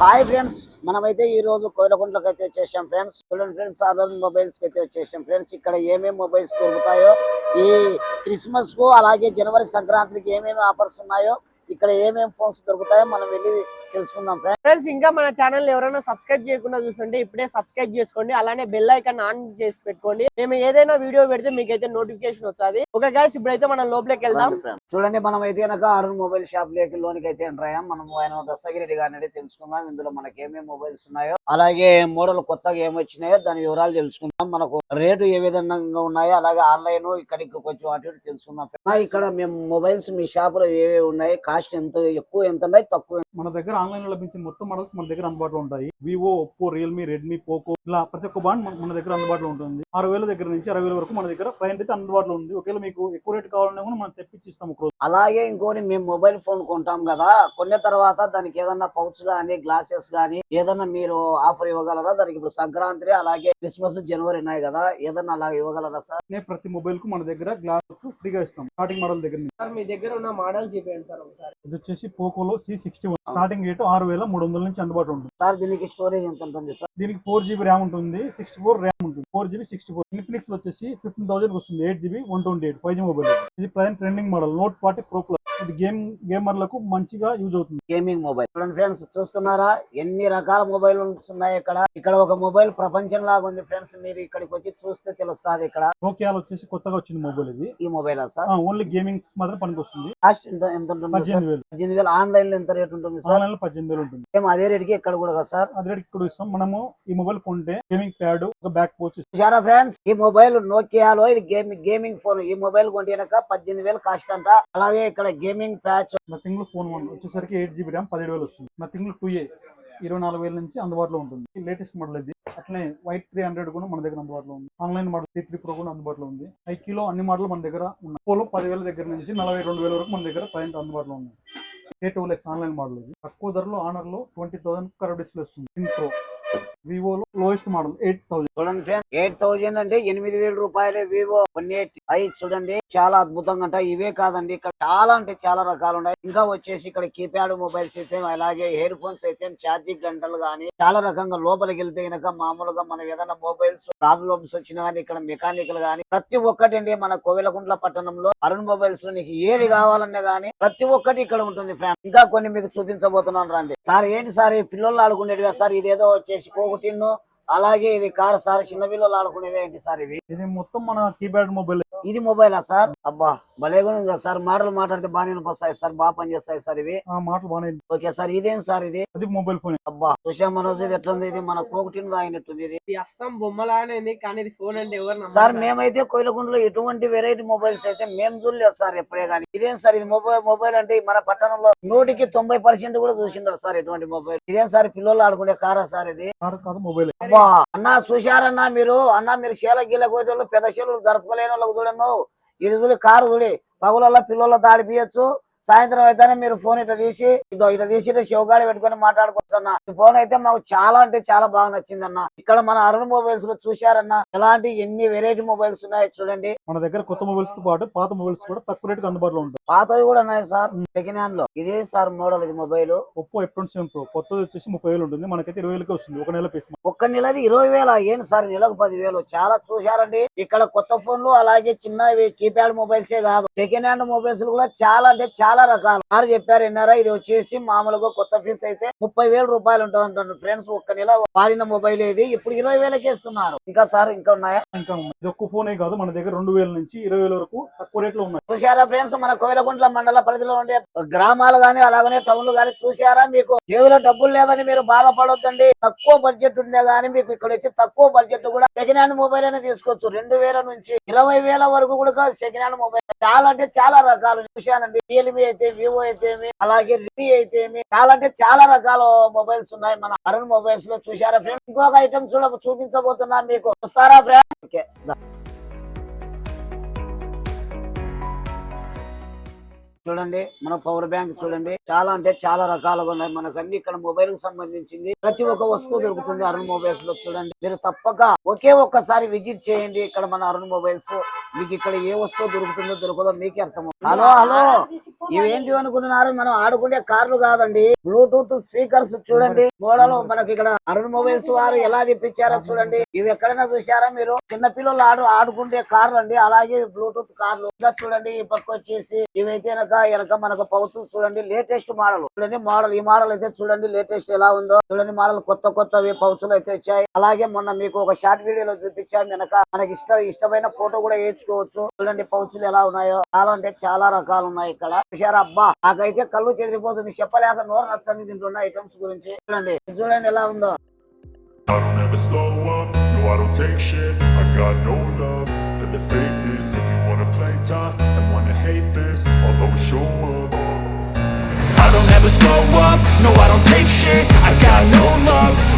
Hi friends మనమైతే ఈ రోజు కోయిలకుంట్లకు అయితే వచ్చేసాం ఫ్రెండ్స్. చూడండి ఫ్రెండ్స్ అరవింద్ మొబైల్స్కి అయితే వచ్చేసాం ఫ్రెండ్స్. ఇక్కడ ఏమేమి మొబైల్స్ దొరుకుతాయో ఈ క్రిస్మస్కు అలాగే జనవరి సంక్రాంతికి ఏమేమి ఆఫర్స్ ఉన్నాయో ఇక్కడ ఏమేమి ఫోన్స్ దొరుకుతాయో మనం వెళ్ళి తెలుసుకుందాం ఫ్రెండ్స్ ఫ్రెండ్స్ ఇంకా మన ఛానల్ ఎవరైనా సబ్స్క్రైబ్ చేయకుండా చూస్తుంటే ఇప్పుడే సబ్స్క్రైబ్ చేసుకోండి. అలానే బెల్ ఐకాన్ ఆన్ చేసి పెట్టుకోండి. మేము ఏదైనా వీడియో పెడితే మీకైతే నోటిఫికేషన్ వస్తుంది. ఓకే గైస్ ఇప్పుడైతే మనం లోపలికి వెళ్దాం. చూడండి మనం అయితే కనుక అరుణ్ మొబైల్ షాప్లోకి లోనికి అయితే ఎంటర్ అయ్యాం. మనం ఆయన దస్తగిరి రెడ్డి గారిని అడిగి తెలుసుకుందాం. ఇందులో మనకి ఏమేమి మొబైల్స్ ఉన్నాయో అలాగే మోడల్ కొత్తగా ఏమి వచ్చినాయో దాని వివరాలు తెలుసుకుందాం. మనకు రేటు ఏ విధంగా ఉన్నాయో అలాగే ఆన్లైన్ ఇక్కడికి కొంచెం అటు ఇటు తెలుసుకుందాం ఇక్కడ మేము మొబైల్స్ మీ షాప్లో ఏవేవి ఉన్నాయి కాస్ట్ ఎంత ఎక్కువ ఎంత ఉన్నాయి తక్కువ? మన దగ్గర ఆన్లైన్లో లభించే మొత్తం మోడల్స్ మన దగ్గర అందుబాటులో ఉంటాయి. Vivo Oppo Realme Redmi Poco ఇలా ప్రతి ఒక్క బాండ్ మన- దగ్గర అందుబాటులో ఉంటుంది. ఆరు వేల దగ్గర నుంచి అరవై వేల వరకు మన దగ్గర ప్రజెంట్ అయితే అందుబాటులో ఉంది. ఒకవేళ మీకు ఎక్కువ రేట్ కావాలన్నా కూడా మనం తెప్పించి ఇస్తాం ఒక రోజు అలాగే ఇంకోటి మేము మొబైల్ ఫోన్ కొంటాం కదా. కొన్న తర్వాత దానికి ఏదన్నా పౌచ్ గానీ గ్లాసెస్ గానీ ఏదన్నా మీరు ఆఫర్ ఇవ్వగలరా? దానికి ఇప్పుడు సంక్రాంతి అలాగే క్రిస్మస్ జనవరి ఉన్నాయి కదా. ఏదన్నా అలా ఇవ్వగలరా సార్? నే ప్రతి మొబైల్కు మన దగ్గర గ్లాస్ ఫ్రీగా ఇస్తాం. స్టార్టింగ్ మోడల్ దగ్గర నుంచి. సార్ మీ దగ్గర ఉన్న మోడల్ చూపించండి సార్ ఒకసారి. ఇది వచ్చేసి పోకోలో C sixty one starting rate ఆరు వేల మూడు వందల నుంచి అందుబాటులో ఉంటుంది. సార్ దీనికి స్టోరేజ్ ఎంత ఉంటుంది సార్? దీనికి ఫోర్ జీబీ ర్యామ్ ఉంటుంది సిక్స్టీ ఫోర్ ర్యామ్ ఉంటుంది. Four GB sixty four. Infinix వచ్చేసి ఫిఫ్టీన్ థౌసండ్ వస్తుంది eight GB one twenty eight five G mobile ఇది present trending model note forty pro plus ఇది గేమ్ గేమర్లకు మంచిగా యూజ్ అవుతుంది. గేమింగ్ మొబైల్ చూడండి ఫ్రెండ్స్ చూస్తున్నారా? ఎన్ని రకాల మొబైల్స్ ఉన్నాయి ఇక్కడ? ఇక్కడ ఒక మొబైల్ ప్రపంచం లాగా ఉంది ఫ్రెండ్స్ మీరు ఇక్కడికి వచ్చి చూస్తే తెలుస్తుంది ఇక్కడ. నోకియాలో వచ్చేసి కొత్తగా వచ్చింది మొబైల్ ఇది. ఈ మొబైల్ సార్? ఓన్లీ గేమింగ్ మాత్రం పనికి వస్తుంది కాస్ట్ ఎంత ఎంత ఉంటుంది సార్? పద్దెనిమిది వేలు. పద్దెనిమిది వేలు ఆన్లైన్లో ఎంత రేట్ ఉంటుంది సార్? ఆన్లైన్లో పద్దెనిమిది వేలు ఉంటుంది. సేమ్ అదే రేట్కి ఇక్కడ కూడా కదా సార్? అదే రేట్ ఇక్కడ ఇస్తాం. మనము ఈ మొబైల్ కొంటే గేమింగ్ ప్యాడ్ ఒక బ్యాక్ పోచ్ చూసారా ఫ్రెండ్స్ ఈ మొబైల్ నోకియాలో ఇది గేమింగ్ గేమింగ్ ఫోన్ ఈ మొబైల్ కొంటే కనుక పద్దెనిమిది వేలు కాస్ట్ అంట. అలాగే ఇక్కడ గేమింగ్ ప్యాచ్ నథింగ్లో ఫోన్ వన్ వచ్చేసరికి ఎయిట్ జీబీ ర్యామ్ పదిహేడు వేలు వస్తుంది. నథింగ్లో టూ ఏ ఇరవై నాలుగు వేల నుంచి అందుబాటులో ఉంటుంది. లేటెస్ట్ మోడల్ ఇది. అట్లనే వైట్ త్రీ హండ్రెడ్ కూడా మన దగ్గర అందుబాటులో ఉంది. Online model three three pro కూడా అందుబాటులో ఉంది. ఐక్యూలో అన్ని మోడల్ మన దగ్గర ఉన్నాయి. పోలో పదివేల దగ్గర నుంచి నలభై రెండు వేల వరకు మన దగ్గర ప్రజెంట్ అందుబాటులో ఉన్నాయి. K two X online model ఇది. తక్కువ ధరలో ఆనర్లో ట్వంటీ థౌసండ్ కరవ్ డిస్ప్లే వస్తుంది. ఇన్ ప్రో వివోలో లోయెస్ట్ మోడల్ ఎయిట్ థౌసండ్ చూడండి ఫ్రెండ్స్ ఎయిట్ థౌజండ్ అంటే ఎనిమిది వేల రూపాయలే వివో వన్ ఎయిట్ ఐ చూడండి. చాలా అద్భుతంగా అంట ఇవే కాదండి ఇక్కడ చాలా అంటే చాలా రకాలు ఉన్నాయి. ఇంకా వచ్చేసి ఇక్కడ కీప్యాడ్ మొబైల్స్ అయితే అలాగే ఇయర్ ఫోన్స్ అయితే ఛార్జింగ్ గంటలు కానీ చాలా రకంగా లోపలికి వెళ్తే గనక మామూలుగా మనం ఏదైనా మొబైల్స్ ప్రాబ్లమ్స్ వచ్చినా కానీ ఇక్కడ మెకానికల్ గానీ ప్రతి ఒక్కటి అండి మన కోవెలకుంట్ల పట్టణంలో అరుణ్ మొబైల్స్లో నీకు ఏది కావాలన్నా గానీ ప్రతి ఒక్కటి ఇక్కడ ఉంటుంది ఫ్రెండ్ ఇంకా కొన్ని మీకు చూపించబోతున్నాను రండి. సార్ ఏంటి సార్ ఈ పిల్లలు ఆడుకునేటివి? సార్ ఇదేదో వచ్చేసి નિકોટિનનો అలాగే ఇది కార్ సార్ చిన్న పిల్లలు ఆడుకునేది ఏంటి సార్ ఇవి ఇది మొత్తం మన కీప్యాడ్ మొబైల్. ఇది మొబైలా సార్? అబ్బా భలేగా ఉంది కదా సార్. మాటలు మాట్లాడితే బాగానే వస్తాయి సార్. బాగా పనిచేస్తాయి సార్ ఇవి. ఆ మాటలు బాగానే ఓకే సార్ ఇదేం సార్ ఇది? అది మొబైల్ ఫోన్. అబ్బా సుషా మనోజ్ ఇది ఎట్లుంది? ఇది మన కోకుటిన్ అయినట్టుంది ఇది. ఇది అస్తం బొమ్మలానే ఉంది కానీ ఇది ఫోన్ అంటే ఎవరు నమ్మరు సార్ మేమైతే కోయిలకుంటలో ఎటువంటి వెరైటీ మొబైల్స్ అయితే మేము చూడలేదు సార్ ఎప్పుడే కానీ ఇదేం సార్ ఇది? మొబైల్ మొబైల్ అంటే మన పట్టణంలో నూటికి తొంభై పర్సెంట్ కూడా చూసిండారు సార్ ఎటువంటి మొబైల్. ఇదేం సార్ పిల్లలు ఆడుకునే కారా సార్ ఇది? మొబైల్. అబ్బా అన్నా చూశారన్నా మీరు? అన్నా మీరు శీల గీల కోయటోళ్ళు పెద్ద శీలలు జరుపుకోలేని వాళ్ళకి చూడను. ఇది చూడి కారు చూడి. పగులలో పిల్లల దాడిపియచ్చు సాయంత్రం అయితేనే మీరు ఫోన్ ఇట్లా తీసి ఇదో ఇట్లా తీసి శివగాడి పెట్టుకొని మాట్లాడుకోవచ్చు అన్న ఈ ఫోన్ అయితే మాకు చాలా అంటే చాలా బాగా నచ్చింది అన్న ఇక్కడ మన అరుణ్ మొబైల్స్లో చూశారన్న ఎలాంటి ఎన్ని వెరైటీ మొబైల్స్ ఉన్నాయో చూడండి. మన దగ్గర కొత్త మొబైల్స్తో పాటు పాత మొబైల్స్ కూడా తక్కువ రేటుకి అందుబాటులో ఉంటాయి. పాతవి కూడా ఉన్నాయి సార్. సెకండ్ హ్యాండ్లో. ఇదే సార్ మోడల్ ఇది mobile Oppo F twenty seven pro కొత్తది వచ్చేసి ముప్పై వేలు ఉంటుంది. మనకైతే ఇరవై వేలకే వస్తుంది. ఒక నెల పీస్ ఒక్క నెలది ఇరవై వేల? ఏంటి సార్? నెలకు పదివేలు. చాలా చూశారండి. ఇక్కడ కొత్త ఫోన్లు అలాగే చిన్నవి కీప్యాడ్ మొబైల్స్ ఏ కాదు. సెకండ్ హ్యాండ్ మొబైల్స్ కూడా చాలా అంటే చాలా రకాలు. సార్ చెప్పారు విన్నారా? ఇది వచ్చేసి మామూలుగా కొత్త ఫీస్ అయితే ముప్పై వేల రూపాయలు ఉంటుంది ఫ్రెండ్స్. ఒక్క నెల వాడిన మొబైల్ ఇది ఇప్పుడు ఇరవై వేలకి ఇస్తున్నారు. ఇంకా సార్ ఇంకా ఉన్నాయా? ఇంకా ఉన్నాయి. ఒక్క ఫోనే కాదు మన దగ్గర రెండు వేల నుంచి ఇరవై వేల వరకు తక్కువ రేట్లో ఉన్నాయి. చూశారా ఫ్రెండ్స్? మన కోయిలకుంట్ల మండల పరిధిలో ఉండే గ్రామాలు గానీ అలాగనే టౌన్లు గానీ చూశారా మీకు? జేబులో డబ్బులు లేదని మీరు బాధపడొద్దండి. తక్కువ బడ్జెట్ ఉండే గానీ మీకు ఇక్కడ వచ్చి తక్కువ బడ్జెట్ కూడా సెకండ్ హ్యాండ్ మొబైల్ అనేది తీసుకోవచ్చు. రెండు వేల నుంచి ఇరవై వేల వరకు కూడా సెకండ్ హ్యాండ్ మొబైల్ చాలా అంటే చాలా రకాలు. చూశానండి. రియల్మీ అయితే వివో అయితే అలాగే రియల్మీ అయితే చాలా అంటే చాలా రకాల మొబైల్స్ ఉన్నాయి. మన అరుణ్ మొబైల్స్లో చూసారా ఫ్రెండ్ ఇంకొక ఐటమ్ చూడ చూపించబోతున్నా మీకు. చూస్తారా ఫ్రెండ్ ఓకే చూడండి మన పవర్ బ్యాంక్ చూడండి. చాలా అంటే చాలా రకాలుగా ఉన్నాయి. మనకు అన్ని ఇక్కడ మొబైల్కి సంబంధించింది. ప్రతి ఒక్క వస్తువు దొరుకుతుంది అరుణ్ మొబైల్స్లో చూడండి. మీరు తప్పక ఒకే ఒక్కసారి విజిట్ చేయండి. ఇక్కడ మన అరుణ్ మొబైల్స్ మీకు ఇక్కడ ఏ వస్తువు దొరుకుతుందో దొరకదో మీకే అర్థం హలో హలో. ఇవేంటి అనుకుంటున్నారు? మనం ఆడుకునే కార్లు కాదండి. బ్లూటూత్ స్పీకర్స్ చూడండి. మోడల్ మనకి ఇక్కడ అరుణ్ మొబైల్స్ వారు ఎలా తెప్పించారో చూడండి. ఇవి ఎక్కడైనా చూసారా మీరు? చిన్న పిల్లలు ఆడు ఆడుకుంటే కార్లు అండి. అలాగే బ్లూటూత్ కార్లు. ఇలా చూడండి ఈ పక్క వచ్చేసి ఇవైతే వెనక వెనక మనకు పౌచులు చూడండి. లేటెస్ట్ మోడల్ చూడండి మోడల్ ఈ మోడల్ అయితే చూడండి లేటెస్ట్ ఎలా ఉందో. చూడండి మోడల్ కొత్త కొత్తవి పౌచులు అయితే వచ్చాయి. అలాగే మొన్న మీకు ఒక షార్ట్ వీడియోలో చూపించాం వెనక మనకి ఇష్ట ఇష్టమైన ఫోటో కూడా వేయించుకోవచ్చు. చూడండి పౌచులు ఎలా ఉన్నాయో. చాలా అంటే చాలా రకాలు ఉన్నాయి ఇక్కడ. చూసారా అబ్బా! నాకైతే కళ్ళు చెదిరిపోతుంది. చెప్పలేక నోరు నచ్చని తింటున్న ఐటమ్స్ గురించి. చూడండి చూడండి ఎలా ఉందో. I don't ever slow up, no I don't take shit. I got no love.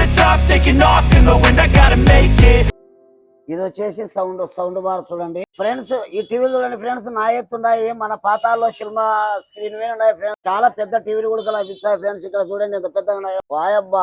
the taking off in the wind I gotta make it. ఇది వచ్చేసి సౌండ్ సౌండ్ బార్ చూడండి. ఫ్రెండ్స్ ఈ టీవీ చూడండి ఫ్రెండ్స్ నా ఎత్తున్నాయి మన పాతాల్లో సినిమా స్క్రీన్ మీద ఉన్నాయి ఫ్రెండ్స్ చాలా పెద్ద టీవీలు కూడా లభిస్తాయి ఫ్రెండ్స్ ఇక్కడ చూడండి ఎంత పెద్దగా ఉన్నాయి. వాయబ్బా.